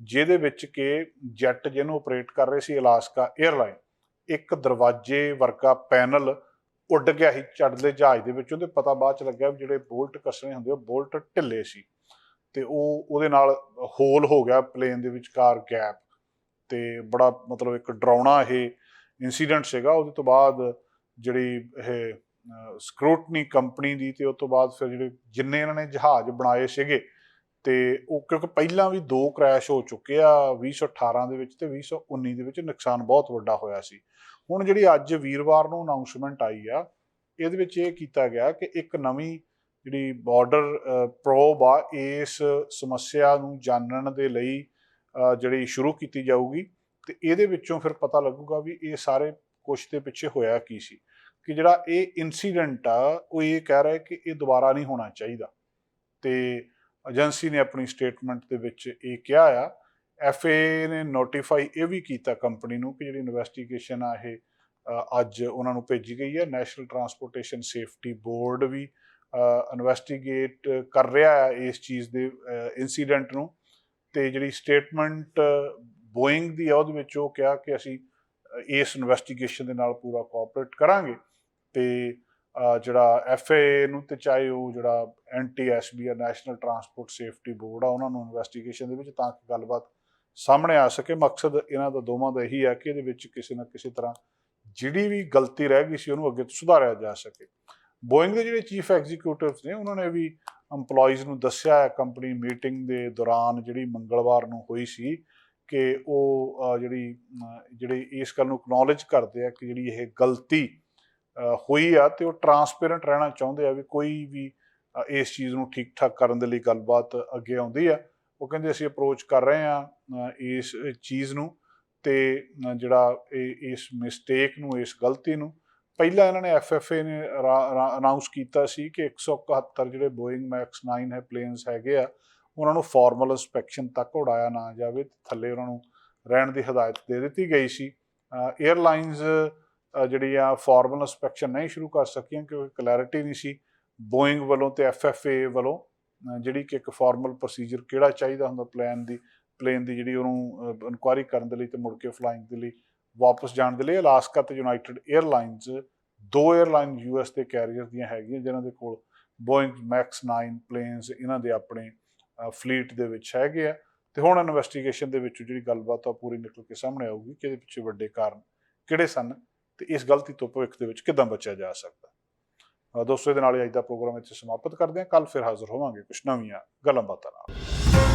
ਜਿਹਦੇ ਵਿੱਚ ਕਿ ਜੈਟ ਜਿਹਨੂੰ ਆਪਰੇਟ ਕਰ ਰਹੇ ਸੀ ਅਲਾਸਕਾ 에ਅਰਲਾਈਨ ਇੱਕ ਦਰਵਾਜ਼ੇ ਵਰਗਾ ਪੈਨਲ ਉੱਡ ਗਿਆ ਸੀ ਚੜਦੇ ਜਹਾਜ਼ ਦੇ ਵਿੱਚ, ਉਹਦੇ ਪਤਾ ਬਾਅਦ ਚ ਲੱਗਿਆ ਵੀ ਜਿਹੜੇ ਬੋਲਟ ਕੱਸਣੇ ਹੁੰਦੇ ਉਹ ਬੋਲਟ ਢਿੱਲੇ ਸੀ ਤੇ ਉਹ ਉਹਦੇ ਨਾਲ ਹੋਲ ਹੋ ਗਿਆ ਪਲੇਨ ਦੇ ਵਿਚਕਾਰ ਗੈਪ ਤੇ ਬੜਾ ਮਤਲਬ ਇੱਕ ਡਰਾਉਣਾ ਇਹ ਇਨਸੀਡੈਂਟ ਸੀਗਾ। ਉਹਦੇ ਤੋਂ ਬਾਅਦ ਜਿਹੜੀ ਇਹ ਸਕਰੂਟਨੀ ਕੰਪਨੀ ਦੀ ਤੇ ਉਸ ਤੋਂ ਬਾਅਦ ਫਿਰ ਜਿਹੜੇ ਜਿੰਨੇ ਇਹਨਾਂ ਨੇ ਜਹਾਜ਼ ਬਣਾਏ ਸੀਗੇ ਤੇ ਉਹ ਕਿਉਂਕਿ ਪਹਿਲਾਂ ਵੀ ਦੋ ਕ੍ਰੈਸ਼ ਹੋ ਚੁੱਕੇ ਆ 2018 ਦੇ ਵਿੱਚ ਤੇ 2019 ਦੇ ਵਿੱਚ ਨੁਕਸਾਨ ਬਹੁਤ ਵੱਡਾ ਹੋਇਆ ਸੀ। ਹੁਣ ਜਿਹੜੀ ਅੱਜ ਵੀਰਵਾਰ ਨੂੰ ਅਨਾਉਂਸਮੈਂਟ ਆਈ ਆ, ਇਹਦੇ ਵਿੱਚ ਇਹ ਕੀਤਾ ਗਿਆ ਕਿ ਇੱਕ ਨਵੀਂ ਜਿਹੜੀ ਬਾਰਡਰ ਪ੍ਰੋਬ ਆ, ਇਸ ਸਮੱਸਿਆ ਨੂੰ ਜਾਣਨ ਦੇ ਲਈ ਜਿਹੜੀ ਸ਼ੁਰੂ ਕੀਤੀ ਜਾਊਗੀ, ਤੇ ਇਹਦੇ ਵਿੱਚੋਂ ਫਿਰ ਪਤਾ ਲੱਗੂਗਾ ਵੀ ਇਹ ਸਾਰੇ ਕੁਝ ਦੇ ਪਿੱਛੇ ਹੋਇਆ ਕੀ ਸੀ। ਕਿ ਜਿਹੜਾ ਇਹ ਇਨਸੀਡੈਂਟ ਆ, ਉਹ ਇਹ ਕਹਿ ਰਿਹਾ ਕਿ ਇਹ ਦੁਬਾਰਾ ਨਹੀਂ ਹੋਣਾ ਚਾਹੀਦਾ। ਤੇ ਏਜੰਸੀ ਨੇ ਆਪਣੀ ਸਟੇਟਮੈਂਟ ਦੇ ਵਿੱਚ ਇਹ ਕਿਹਾ ਆ ਐਫਏ ਨੇ ਨੋਟੀਫਾਈ ਇਹ ਵੀ ਕੀਤਾ ਕੰਪਨੀ ਨੂੰ ਕਿ ਜਿਹੜੀ ਇਨਵੈਸਟੀਗੇਸ਼ਨ ਆ, ਇਹ ਅੱਜ ਉਹਨਾਂ ਨੂੰ ਭੇਜੀ ਗਈ ਹੈ। ਨੈਸ਼ਨਲ ਟਰਾਂਸਪੋਰਟੇਸ਼ਨ ਸੇਫਟੀ ਬੋਰਡ ਵੀ ਇਨਵੈਸਟੀਗੇਟ ਕਰ ਰਿਹਾ ਹੈ ਇਸ ਚੀਜ਼ ਦੇ ਇਨਸੀਡੈਂਟ ਨੂੰ। ਤੇ ਜਿਹੜੀ ਸਟੇਟਮੈਂਟ ਬੋਇੰਗ ਦੀ ਆ, ਉਹਦੇ ਵਿੱਚ ਉਹ ਕਿਹਾ ਕਿ ਅਸੀਂ ਇਸ ਇਨਵੈਸਟੀਗੇਸ਼ਨ ਦੇ ਨਾਲ ਪੂਰਾ ਕੋਆਪਰੇਟ ਕਰਾਂਗੇ ਤੇ ਜਿਹੜਾ ਐਫਏ ਨੂੰ ਤੇ ਚਾਹੇ ਉਹ ਜਿਹੜਾ ਐਨਟੀਐਸਬੀ ਆ ਨੈਸ਼ਨਲ ਟਰਾਂਸਪੋਰਟ ਸੇਫਟੀ ਬੋਰਡ ਆ, ਉਹਨਾਂ ਨੂੰ ਇਨਵੈਸਟੀਗੇਸ਼ਨ ਦੇ ਵਿੱਚ ਤਾਂ ਕਿ ਗੱਲਬਾਤ ਸਾਹਮਣੇ ਆ ਸਕੇ। ਮਕਸਦ ਇਹਨਾਂ ਦਾ ਦੋਵਾਂ ਦਾ ਇਹੀ ਹੈ ਕਿ ਇਹਦੇ ਵਿੱਚ ਕਿਸੇ ਨਾ ਕਿਸੇ ਤਰ੍ਹਾਂ ਜਿਹੜੀ ਵੀ ਗਲਤੀ ਰਹਿ ਗਈ ਸੀ, ਉਹਨੂੰ ਅੱਗੇ ਤੋਂ ਸੁਧਾਰਿਆ ਜਾ ਸਕੇ। ਬੋਇੰਗ ਦੇ ਜਿਹੜੇ ਚੀਫ ਐਗਜ਼ੀਕਿਊਟਿਵਸ ਨੇ, ਉਹਨਾਂ ਨੇ ਵੀ EMPLOYEES ਨੂੰ ਦੱਸਿਆ ਹੈ ਕੰਪਨੀ ਮੀਟਿੰਗ ਦੇ ਦੌਰਾਨ ਜਿਹੜੀ ਮੰਗਲਵਾਰ ਨੂੰ ਹੋਈ ਸੀ ਕਿ ਉਹ ਜਿਹੜੀ ਜਿਹੜੇ ਇਸ ਗੱਲ ਨੂੰ ਅਕਨੋਲਜ ਕਰਦੇ ਆ ਕਿ ਜਿਹੜੀ ਇਹ ਗਲਤੀ ਹੋਈ ਆ ਤੇ ਉਹ ਟਰਾਂਸਪੇਰੈਂਟ ਰਹਿਣਾ ਚਾਹੁੰਦੇ ਆ ਵੀ ਕੋਈ ਵੀ ਇਸ ਚੀਜ਼ ਨੂੰ ਠੀਕ ਠਾਕ ਕਰਨ ਦੇ ਲਈ ਗੱਲਬਾਤ ਅੱਗੇ ਆਉਂਦੀ ਆ। ਉਹ ਕਹਿੰਦੇ ਅਸੀਂ ਅਪਰੋਚ ਕਰ ਰਹੇ ਆ ਇਸ ਚੀਜ਼ ਨੂੰ ਤੇ ਜਿਹੜਾ ਇਸ ਮਿਸਟੇਕ ਨੂੰ, ਇਸ ਗਲਤੀ ਨੂੰ ਪਹਿਲਾਂ ਇਹਨਾਂ ਨੇ ਐਫਐਫਏ ਨੇ ਅਨਾਉਂਸ ਕੀਤਾ ਸੀ ਕਿ 171 ਜਿਹੜੇ ਬੋਇੰਗ ਮੈਕਸ 9 ਹੈ ਪਲੇਨਸ ਹੈਗੇ ਆ, ਉਹਨਾਂ ਨੂੰ ਫਾਰਮਲ ਇਨਸਪੈਕਸ਼ਨ ਤੱਕ ਉਡਾਇਆ ਨਾ ਜਾਵੇ ਥੱਲੇ ਉਹਨਾਂ ਨੂੰ ਰਹਿਣ ਦੀ ਹਦਾਇਤ ਦੇ ਦਿੱਤੀ ਗਈ ਸੀ। 에ਅਰਲਾਈਨਸ ਜਿਹੜੀ ਆ ਫਾਰਮਲ ਇਨਸਪੈਕਸ਼ਨ ਨਹੀਂ ਸ਼ੁਰੂ ਕਰ ਸਕੀਆਂ ਕਿਉਂਕਿ ਕਲੈਰਿਟੀ ਨਹੀਂ ਸੀ। ਬੋਇੰਗ ਵੱਲੋਂ ਤੇ ਐਫਐਫਏ ਵੱਲੋਂ ਜਿਹੜੀ ਕਿ ਇੱਕ ਫਾਰਮਲ ਪ੍ਰੋਸੀਜਰ ਕਿਹੜਾ ਚਾਹੀਦਾ ਹੁੰਦਾ ਪਲਾਨ ਦੀ ਪਲੇਨ ਦੀ ਜਿਹੜੀ ਉਹਨੂੰ ਇਨਕੁਆਇਰੀ ਕਰਨ ਦੇ ਲਈ ਤੇ ਮੁੜ ਕੇ ਫਲਾਈਂਗ ਦੇ ਲਈ ਵਾਪਸ ਜਾਣ ਦੇ ਲਈ ਅਲਾਸਕਾ ਤੇ ਯੂਨਾਈਟਿਡ 에ਅਰਲਾਈਨਸ ਦੋ 에ਅਰਲਾਈਨ ਯੂਐਸ ਦੇ ਕੈਰੀਅਰ ਦੀਆਂ ਹੈਗੀਆਂ, ਜਿਨ੍ਹਾਂ ਦੇ ਕੋਲ ਬੋਇੰਗ ਮੈਕਸ 9 ਪਲੇਨਸ, ਇਹਨਾਂ ਦੇ ਆਪਣੇ ਫਲੀਟ ਦੇ ਵਿੱਚ ਹੈਗੇ ਆ। ਤੇ ਹੁਣ ਇਨਵੈਸਟੀਗੇਸ਼ਨ ਦੇ ਵਿੱਚ ਜਿਹੜੀ ਗੱਲਬਾਤ ਆ ਉਹ ਪੂਰੀ ਨਿਕਲ ਕੇ ਸਾਹਮਣੇ ਆਊਗੀ ਕਿ ਇਹਦੇ ਪਿੱਛੇ ਵੱਡੇ ਕਾਰਨ ਕਿਹੜੇ ਸਨ ਤੇ ਇਸ ਗਲਤੀ ਤੋਂ ਭਵਿੱਖ ਦੇ ਵਿੱਚ ਕਿੱਦਾਂ ਬਚਿਆ ਜਾ ਸਕਦਾ। ਦੋਸਤੋ, ਇਹਦੇ ਨਾਲ ਹੀ ਅੱਜ ਦਾ ਪ੍ਰੋਗਰਾਮ ਇੱਥੇ ਸਮਾਪਤ ਕਰਦੇ ਹਾਂ। ਕੱਲ ਫਿਰ ਹਾਜ਼ਰ ਹੋਵਾਂਗੇ ਕੁਝ ਨਵੀਆਂ ਗੱਲਾਂ ਬਾਤਾਂ ਨਾਲ।